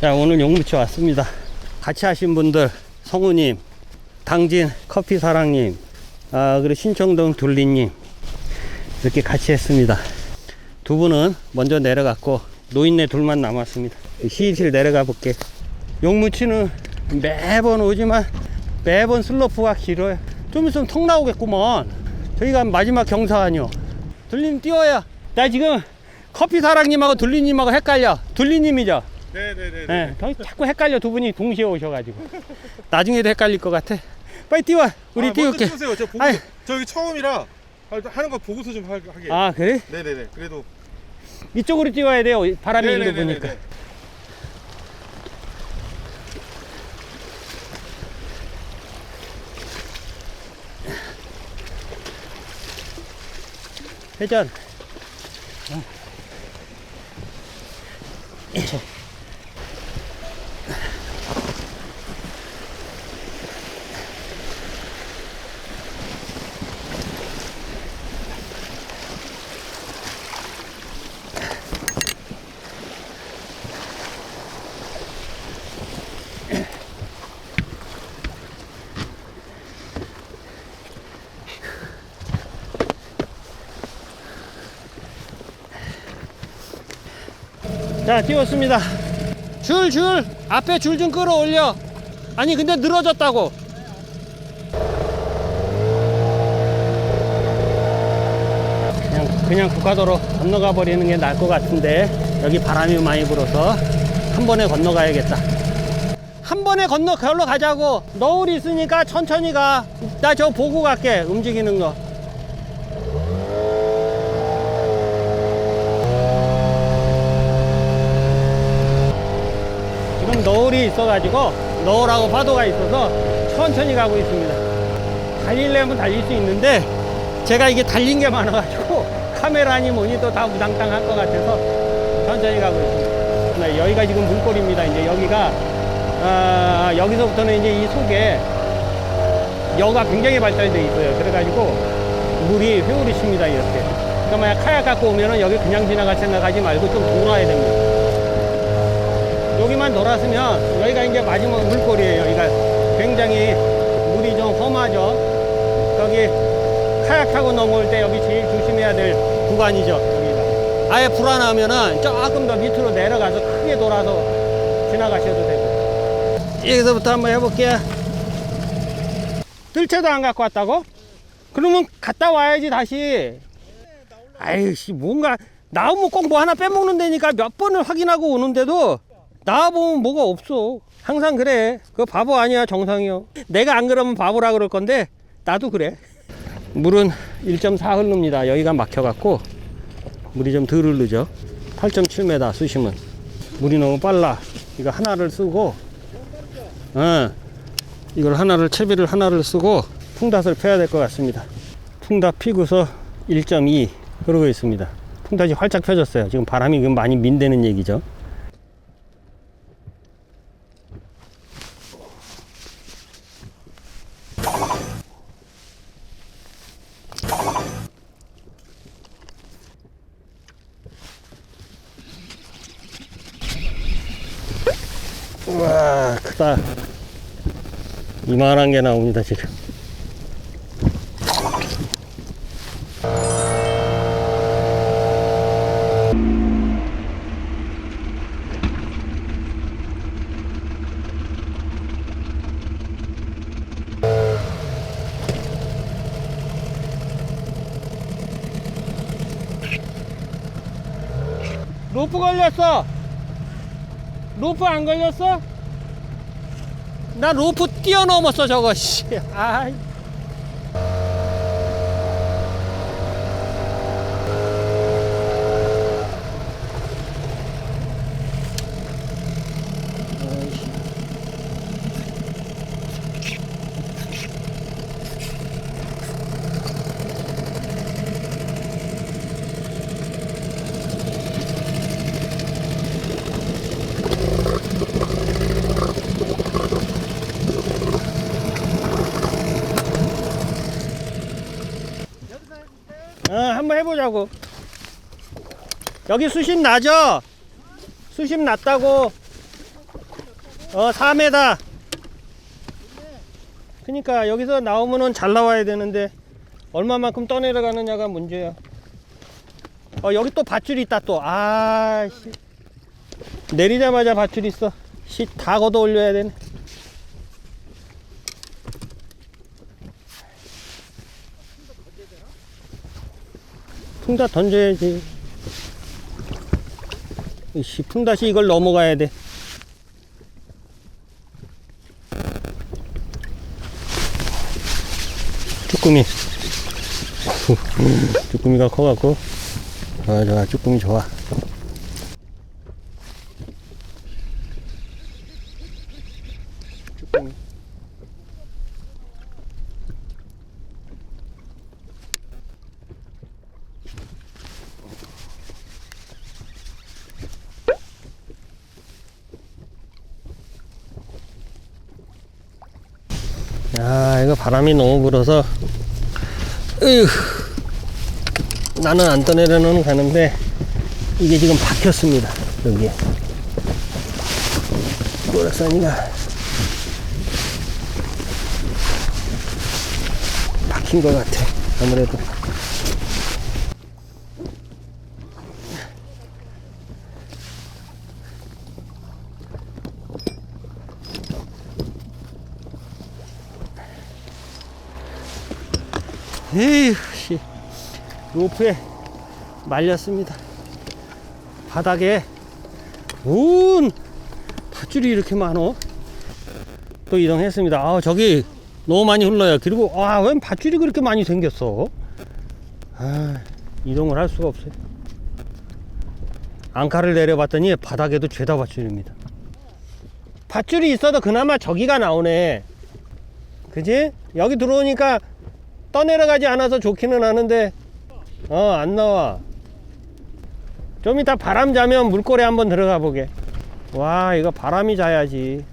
자, 오늘 용무치 왔습니다. 같이 하신 분들, 성우님, 당진 커피 사랑님, 아, 그리고 신청동 둘리님, 이렇게 같이 했습니다. 두 분은 먼저 내려갔고, 노인네 둘만 남았습니다. 실실 내려가 볼게. 용무치는 매번 오지만, 매번 슬로프가 길어요. 좀 있으면 턱 나오겠구먼. 저희가 마지막 경사하뇨. 둘님 띄워야. 나 지금 커피 사랑님하고 둘리님하고 헷갈려. 둘리님이죠? 네네네. 네, 더 자꾸 헷갈려 두 분이 동시에 오셔가지고 나중에도 헷갈릴 것 같아. 빨리 띄워, 우리 아, 띄울게. 띄우세요. 저 보고 아이. 저 여기 처음이라 하- 하는 거 보고서 좀 하- 하게. 아 그래? 네네네. 그래도 이쪽으로 띄워야 돼요. 바람이 일로 네네네네. 부니까. 회전. 자, 띄웠습니다. 줄, 줄. 앞에 줄 좀 끌어올려. 아니, 근데 늘어졌다고. 그냥, 그냥 국가도로 건너가 버리는 게 나을 것 같은데, 여기 바람이 많이 불어서 한 번에 건너가야겠다. 한 번에 건너, 걸러 가자고. 너울 있으니까 천천히 가. 나 저 보고 갈게, 움직이는 거. 너울이 있어가지고 너울하고 파도가 있어서 천천히 가고 있습니다. 달리려면 달릴 수 있는데 제가 이게 달린 게 많아가지고 카메라니 뭐니 또다 우당탕할 것 같아서 천천히 가고 있습니다. 네, 여기가 지금 물골입니다. 이제 여기가 아, 여기서부터는 이제 이 속에 여가 굉장히 발달되어 있어요. 그래가지고 물이 회오리 칩니다. 이렇게. 그러니까 만약 카약 갖고 오면은 여기 그냥 지나갈 생각하지 말고 좀 돌아야 됩니다. 여기만 돌았으면 여기가 이제 마지막 물골이에요. 여기가 굉장히 물이 좀 험하죠. 여기 카약 타고 넘어올 때 여기 제일 조심해야 될 구간이죠. 여기가. 아예 불안하면은 조금 더 밑으로 내려가서 크게 돌아서 지나가셔도 되고. 여기서부터 한번 해볼게요. 뜰채도 안 갖고 왔다고? 그러면 갔다 와야지 다시. 아이씨 뭔가 나오면 꼭 뭐 하나 빼먹는 데니까 몇 번을 확인하고 오는데도 나와보면 뭐가 없어. 항상 그래. 그거 바보 아니야, 정상이요. 내가 안 그러면 바보라 그럴 건데, 나도 그래. 물은 1.4 흐릅니다. 여기가 막혀갖고, 물이 좀 덜 흐르죠. 8.7m 수심은. 물이 너무 빨라. 이거 하나를 쓰고, 어, 이걸 하나를, 채비를 하나를 쓰고, 풍닷을 펴야 될 것 같습니다. 풍닷 피고서 1.2 흐르고 있습니다. 풍닷이 활짝 펴졌어요. 지금 바람이 지금 많이 민대는 얘기죠. 우와 크다. 이만한 게 나옵니다 지금. 로프 걸렸어. 로프 안 걸렸어? 나 로프 뛰어넘었어 저거 씨. 아이. 어, 한번 해보자고. 여기 수심 나죠? 수심 낮다고. 어 4m 그니까 여기서 나오면은 잘 나와야 되는데 얼마만큼 떠내려가느냐가 문제야 어 여기 또 밧줄 있다 또아 내리자마자 밧줄 있어. 씨 다 걷어 올려야 되네. 풍다 던져야지 이씨 풍다시 이걸 넘어가야 돼. 쭈꾸미. 쭈꾸미가 커갖고. 좋아 좋아. 쭈꾸미 좋아. 쭈꾸미 야 이거 바람이 너무 불어서 으휴, 나는 안 떠내려는 가는데 이게 지금 박혔습니다 여기에. 꼬락산이가 박힌 것 같아 아무래도 에휴, 씨. 로프에 말렸습니다. 바닥에 온 밧줄이 이렇게 많어. 또 이동했습니다. 아, 저기 너무 많이 흘러요. 그리고 아, 웬 밧줄이 그렇게 많이 생겼어? 아, 이동을 할 수가 없어요. 앙카를 내려봤더니 바닥에도 죄다 밧줄입니다. 밧줄이 있어도 그나마 저기가 나오네. 그지? 여기 들어오니까 떠내려가지 않아서 좋기는 하는데 어 안 나와. 좀 이따 바람 자면 물고래 한번 들어가 보게. 와 이거 바람이 자야지.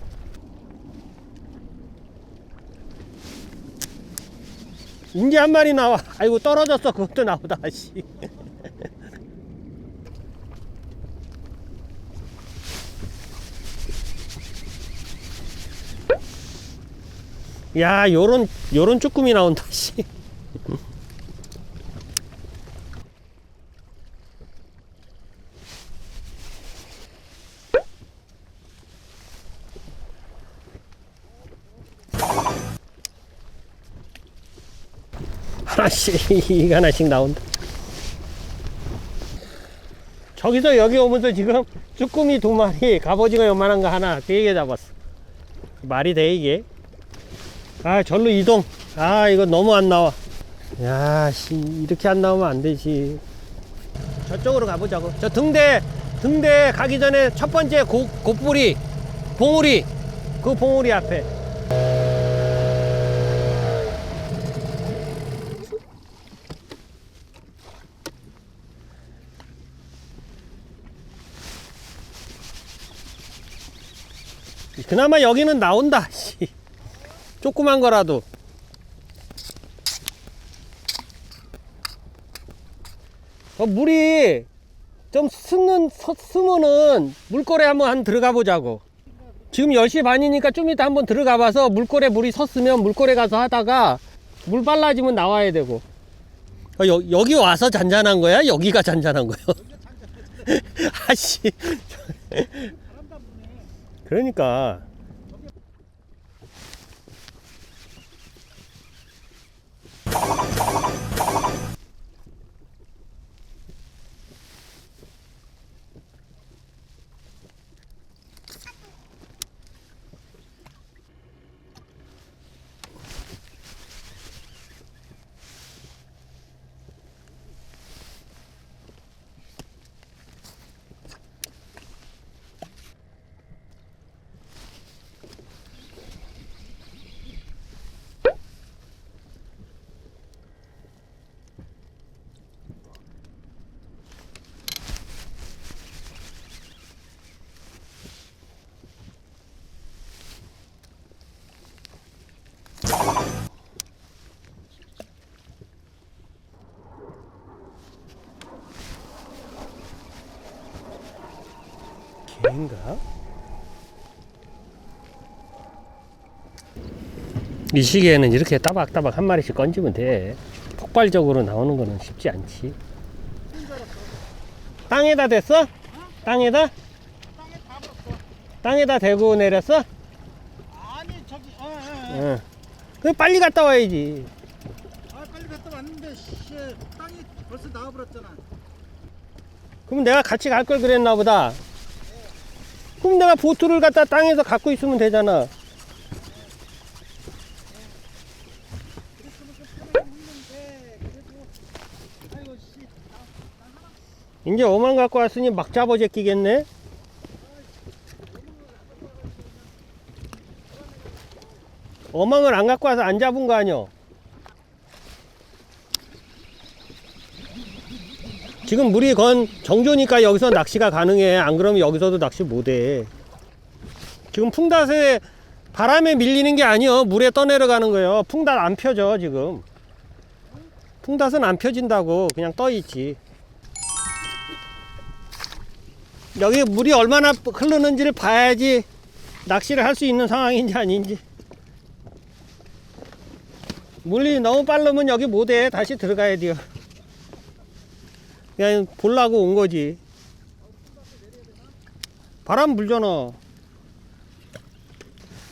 인제 한 마리 나와. 아이고 떨어졌어. 그것도 나오다 씨. 야 요런 요런 쭈꾸미 나온다 씨. 하나씩 하나씩 나온다. 저기서 여기 오면서 지금 쭈꾸미 두 마리 갑오징어 요만한 거 하나 되게 잡았어. 말이 돼 이게? 아 절로 이동. 아 이거 너무 안 나와. 야씨 이렇게 안 나오면 안 되지. 저쪽으로 가보자고. 저 등대 등대 가기 전에 첫 번째 고, 곱뿌리 봉우리. 그 봉우리 앞에 그나마 여기는 나온다 씨. 조그만 거라도 어, 물이 좀 스는 서- 스면은 물고래 한번 한 들어가 보자고 지금 10시 반이니까 좀 이따 한번 들어가 봐서 물고래 물이 섰으면 물고래 가서 하다가 물 빨라지면 나와야 되고 어, 여, 여기 와서 잔잔한 거야? 여기가 잔잔한 거야? 아씨 그러니까 개인가? 이 시기에는 이렇게 따박따박 한 마리씩 건지면 돼. 폭발적으로 나오는 거는 쉽지 않지. 땅에다 댔어? 땅에다? 땅에다 대고 내렸어? 아니 저기 어, 어, 어. 응. 그 빨리 갔다 와야지. 아 빨리 갔다 왔는데 씨, 땅이 벌써 나와버렸잖아 그럼 내가 같이 갈 걸 그랬나 보다. 그럼 내가 보트를 갖다 땅에서 갖고 있으면 되잖아. 이제 어만 갖고 왔으니 막 잡아 제끼겠네. 어망을 안 갖고 와서 안 잡은 거 아니야? 지금 물이 건 정조니까 여기서 낚시가 가능해. 안 그러면 여기서도 낚시 못 해. 지금 풍닷에 바람에 밀리는 게 아니여. 물에 떠내려가는 거예요. 풍닷 안 펴져, 지금. 풍닷은 안 펴진다고. 그냥 떠 있지. 여기 물이 얼마나 흐르는지를 봐야지 낚시를 할 수 있는 상황인지 아닌지. 물이 너무 빠르면 여기 못해. 다시 들어가야 돼요. 그냥 보려고 온 거지. 바람 불잖아.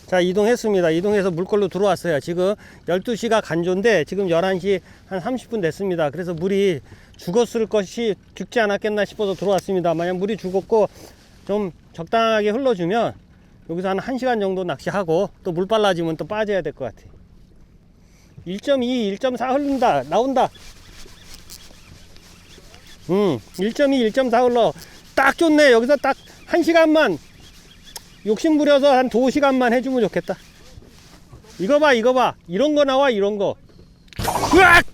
자, 이동했습니다. 이동해서 물걸로 들어왔어요. 지금 12시가 간조인데 지금 11시 한 30분 됐습니다. 그래서 물이 죽었을 것이 죽지 않았겠나 싶어서 들어왔습니다. 만약 물이 죽었고 좀 적당하게 흘러주면 여기서 한 1시간 정도 낚시하고 또 물 빨라지면 또 빠져야 될 것 같아. 1.2, 1.4 흐른다. 나온다. 음, 1.2, 1.4 흘러. 딱 좋네. 여기서 딱 1시간만 욕심 부려서 한 2시간만 해주면 좋겠다. 이거 봐, 이거 봐. 이런 거 나와, 이런 거. 으악!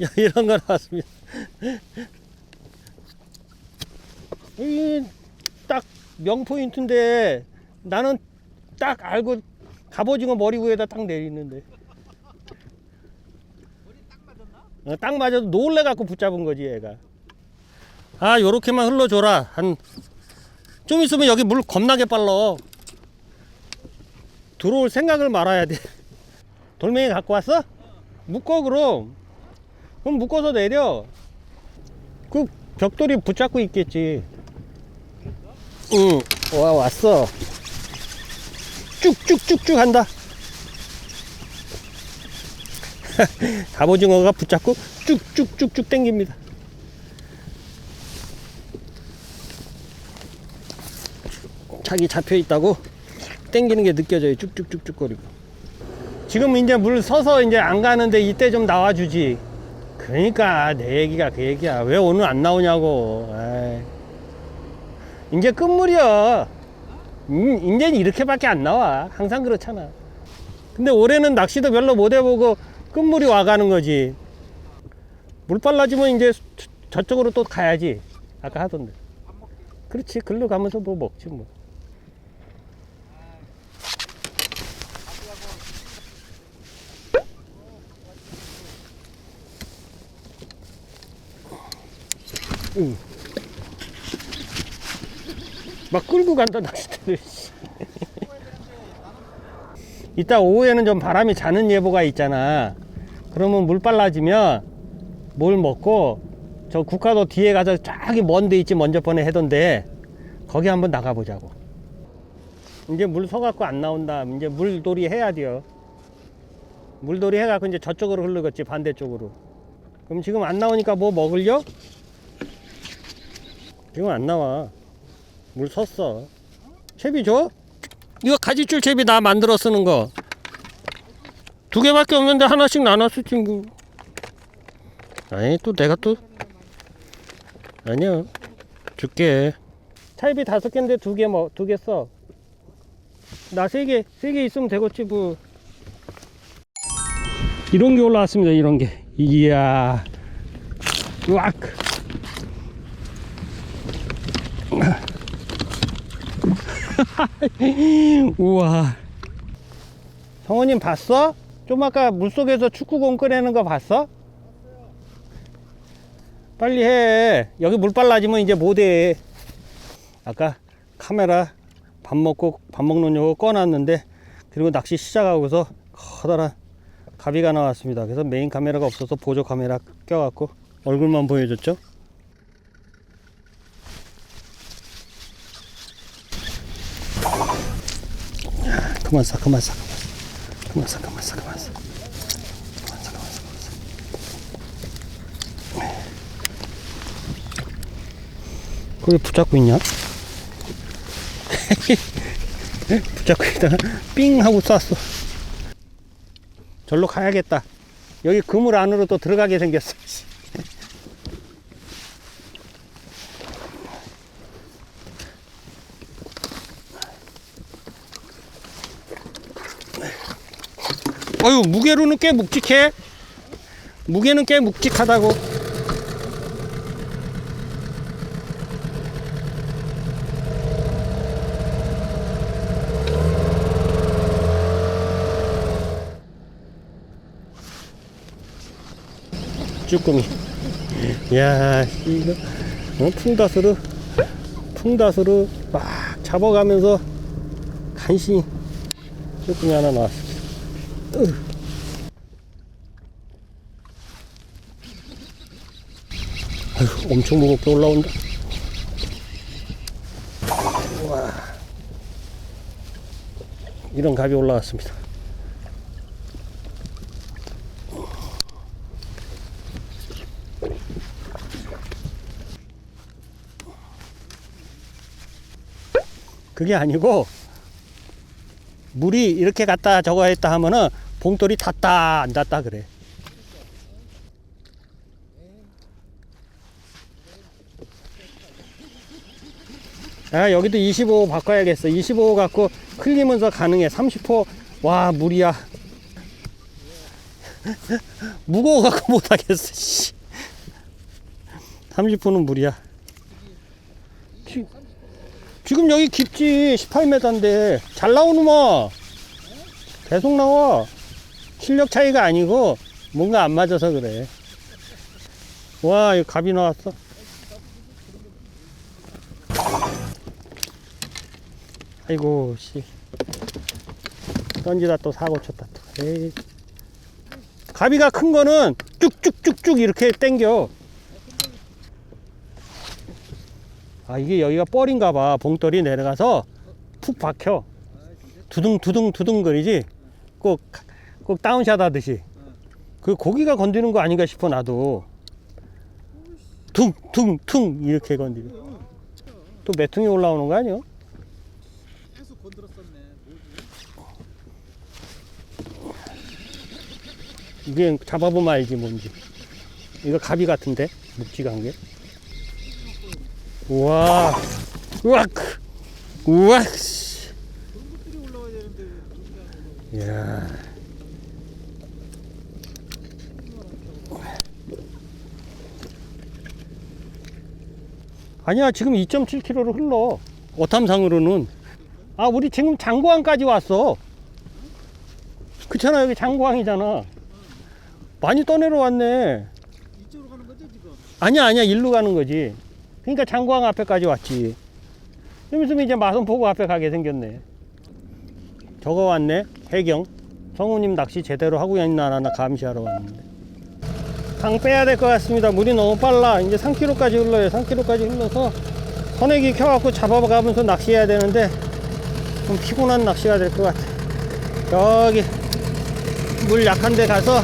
야, 이런 거 나왔습니다. 이, 딱 명포인트인데 나는 딱 알고 갑오징어 머리 위에다 딱 내리는데. 어, 딱 맞아도 놀래 갖고 붙잡은 거지 얘가. 아 요렇게만 흘러줘라. 한 좀 있으면 여기 물 겁나게 빨라. 들어올 생각을 말아야 돼. 돌멩이 갖고 왔어? 묶어 그럼. 그럼 묶어서 내려. 그 벽돌이 붙잡고 있겠지. 응. 와 왔어. 쭉쭉쭉쭉 한다. 갑오징어가 붙잡고 쭉쭉쭉쭉 당깁니다. 자기 잡혀 있다고 당기는 게 느껴져요. 쭉쭉쭉쭉 거리고. 지금 이제 물 서서 이제 안 가는데 이때 좀 나와주지. 그러니까 내 얘기가 그 얘기야. 왜 오늘 안 나오냐고. 에이. 이제 끝물이야. 음, 이제는 이렇게밖에 안 나와. 항상 그렇잖아. 근데 올해는 낚시도 별로 못 해보고 끝물이 와가는 거지. 물 빨라지면 이제 저- 저쪽으로 또 가야지. 아까 하던데. 그렇지. 글로 가면서 뭐 먹지 뭐. 응. 막 끌고 간다 낚싯대를. 씨. 이따 오후에는 좀 바람이 자는 예보가 있잖아. 그러면 물 빨라지면 뭘 먹고 저 국화도 뒤에 가서 저기 먼 데 있지 먼저 번에 해던데 거기 한번 나가보자고. 이제 물 서갖고 안 나온다. 이제 물돌이 해야 돼요. 물돌이 해갖고 이제 저쪽으로 흐르겠지 반대쪽으로. 그럼 지금 안 나오니까 뭐 먹을려? 지금 안 나와. 물 섰어. 채비 줘? 이거 가지줄 채비 나 만들어 쓰는 거. 두 개밖에 없는데 하나씩 나눴어, 친구. 아니, 또 내가 또. 아니야. 줄게. 차입이 다섯 개인데 두 개 뭐, 두 개 써. 나 세 개, 세 개 있으면 되겠지, 뭐. 이런 게 올라왔습니다, 이런 게. 이야. 으악. 우와. 성우님 봤어? 좀 아까 물속에서 축구공 꺼내는 거 봤어? 빨리 해. 여기 물 빨라지면 이제 못해. 아까 카메라 밥 먹고 밥거 꺼놨는데 그리고 낚시 시작하고서 커다란 가비가 나왔습니다. 그래서 메인 카메라가 없어서 보조 카메라 껴갖고 얼굴만 보여줬죠. 그만 싸, 그만 싸, 그만 싸. 그만 싸, 그만 싸, 그만 싸. 그만 싸, 그만 싸, 그만 싸. 그걸 붙잡고 있냐? 붙잡고 있다가 삥 하고 쐈어. 절로 가야겠다. 여기 그물 안으로 또 들어가게 생겼어. 어유 무게로는 꽤 묵직해. 무게는 꽤 묵직하다고. 쭈꾸미. 야, 이거 어, 풍다스로 풍다스로 막 잡아가면서 간신히 쭈꾸미 하나 나왔어. 으. 아휴, 엄청 무겁게 올라온다. 와, 이런 갑이 올라왔습니다. 그게 아니고 물이 이렇게 갔다 저거 했다 하면은 봉돌이 탔다 안 탔다 그래. 아 여기도 25 바꿔야겠어. 25 갖고 흘리면서 가능해. 30호 와 물이야. 무거워 갖고 못 하겠어. 씨. 30호는 물이야. 지- 지금 여기 깊지. 18m인데. 잘 나오는마 계속 나와. 실력 차이가 아니고 뭔가 안 맞아서 그래. 와 이거 갑이 나왔어. 아이고 씨. 던지다 또 사고 쳤다 또. 에이. 가비가 큰 거는 쭉쭉쭉쭉 이렇게 당겨 아 이게 여기가 뻘인가 봐. 봉돌이 내려가서 푹 박혀. 두둥 두둥 두둥 거리지. 꼭 꼭 다운샷 하듯이. 그 고기가 건드는 거 아닌가 싶어 나도. 퉁퉁퉁 이렇게 건드려. 또 매퉁이 올라오는 거 아니야? 계속 건드렸었네. 이게 잡아보면 알지 뭔지. 이거 가비 같은데? 묵직한 게 우와. 우악 우악. 이야. 아니야 지금 2.7km로 흘러. 어탐상으로는. 아 우리 지금 장고항까지 왔어. 그렇잖아 여기 장고항이잖아. 많이 떠내려 왔네. 이쪽으로 가는 거죠 지금? 아니야 아니야 일로 가는 거지 그러니까 장고항 앞에까지 왔지. 좀 있으면 이제 마선포구 앞에 가게 생겼네. 저거 왔네. 해경. 성우님 낚시 제대로 하고 있나 안 하나 감시하러 왔는데. 강 빼야 될 것 같습니다. 물이 너무 빨라. 이제 3km까지 흘러요. 3km까지 흘러서 선액이 켜갖고 잡아가면서 낚시해야 되는데 좀 피곤한 낚시가 될 것 같아. 저기 물 약한 데 가서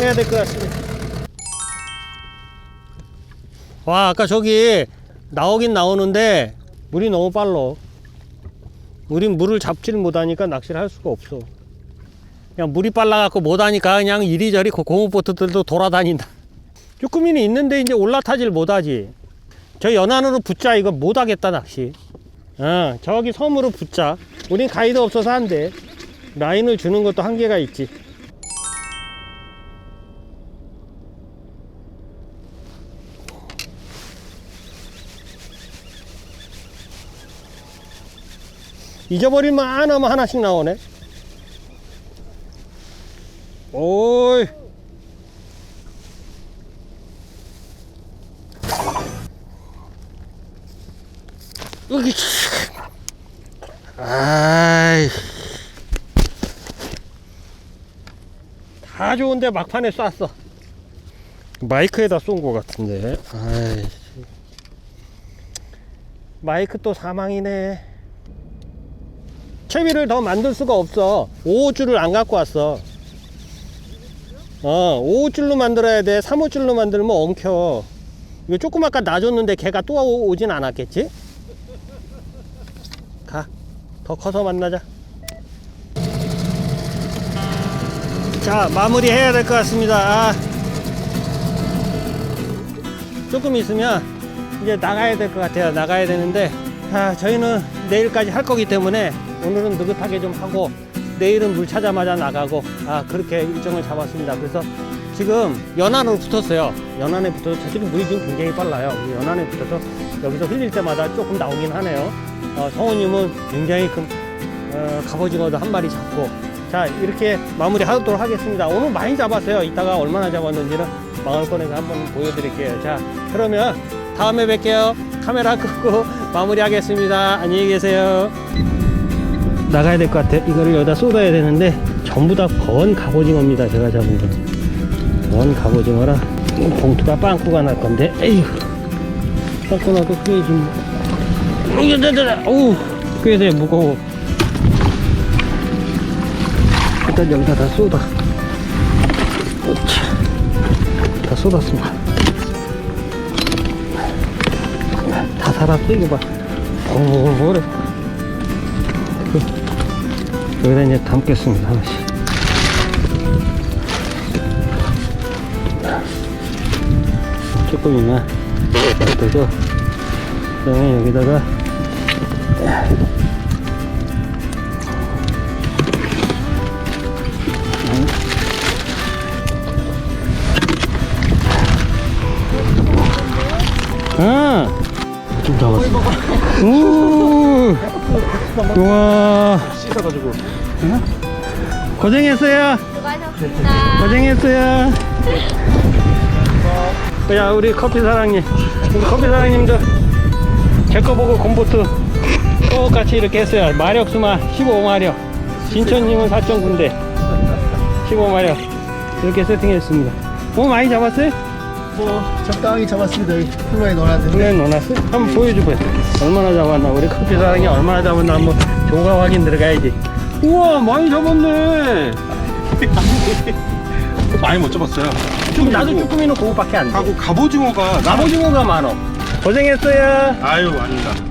해야 될 것 같습니다 와 아까 저기 나오긴 나오는데 물이 너무 빨라. 우린 물을 잡지를 못하니까 낚시를 할 수가 없어. 그냥 물이 빨라갖고 못하니까 그냥 이리저리 고- 고무보트들도 돌아다닌다. 쭈꾸미는 있는데 이제 올라타질 못하지. 저 연안으로 붙자 이거 못하겠다 낚시. 어 저기 섬으로 붙자. 우린 가이드 없어서 안돼. 라인을 주는 것도 한계가 있지 잊어버릴만 하면 하나씩 나오네. 오이. 여기. 아이. 다 좋은데 막판에 쐈어. 마이크에다 쏜 것 같은데. 아이. 마이크 또 사망이네. 채비를 더 만들 수가 없어. 5호줄을 안 갖고 왔어. 어, 5호줄로 만들어야 돼. 3호줄로 만들면 엉켜. 이거 조금 아까 놔줬는데 걔가 또 오- 오진 않았겠지? 가. 더 커서 만나자. 자, 마무리 해야 될 것 같습니다. 아. 조금 있으면 이제 나가야 될 것 같아요. 나가야 되는데, 아, 저희는 내일까지 할 거기 때문에 오늘은 느긋하게 좀 하고, 내일은 물 찾아마자 나가고, 아, 그렇게 일정을 잡았습니다. 그래서 지금 연안으로 붙었어요. 연안에 붙어서 저쪽이 물이 지금 굉장히 빨라요. 이 연안에 붙어서 여기서 흘릴 때마다 조금 나오긴 하네요. 어, 성우님은 굉장히 큰 어, 갑오징어도 한 마리 잡고 자 이렇게 마무리 하도록 하겠습니다. 오늘 많이 잡았어요. 이따가 얼마나 잡았는지는 망을권에서 한번 보여드릴게요. 자 그러면 다음에 뵐게요. 카메라 끄고 마무리하겠습니다. 안녕히 계세요. 나가야 될 것 같아. 이거를 여기다 쏟아야 되는데 전부 다건 갑오징어입니다. 제가 잡은 거. 건 갑오징어라 봉투가 빵꾸가 날 건데 에휴 빵꾸 나도 꽤 좀. 어우 꽤 돼, 무거워. 일단 여기다 다 쏟아. 다 쏟았습니다. 다 살았어, 이거 봐. 오래. 여기다 이제 담겠습니다, 하나씩. 조금이나 놔둬서 그다음에 여기다가 아, 좀 잡았어. 우, 우와, 씻어가지고. 고생했어요. 수고하셨습니다. 고생했어요. 야, 우리 커피 사랑님. 우리 커피 사랑님도 제거 보고 콤보트 똑같이 이렇게 했어요. 마력수만 15마력. 진천님은 4.9인데 15마력. 이렇게 세팅했습니다. 오, 많이 잡았어요? 뭐 적당히 잡았습니다. 여기 플로에 넣어놨는데. 그래, 넣어놨어? 한번 보여줘봐요. 얼마나 잡았나. 우리 커피 사랑이 얼마나 잡았나 한번 조가 확인 들어가야지. 우와, 많이 잡았네. 많이 못 잡았어요. 지금 나도 쭈꾸미는 그거밖에 안 돼. 하고 갑오징어가 나 갑오징어가 많어. 고생했어요. 아유 아닙니다.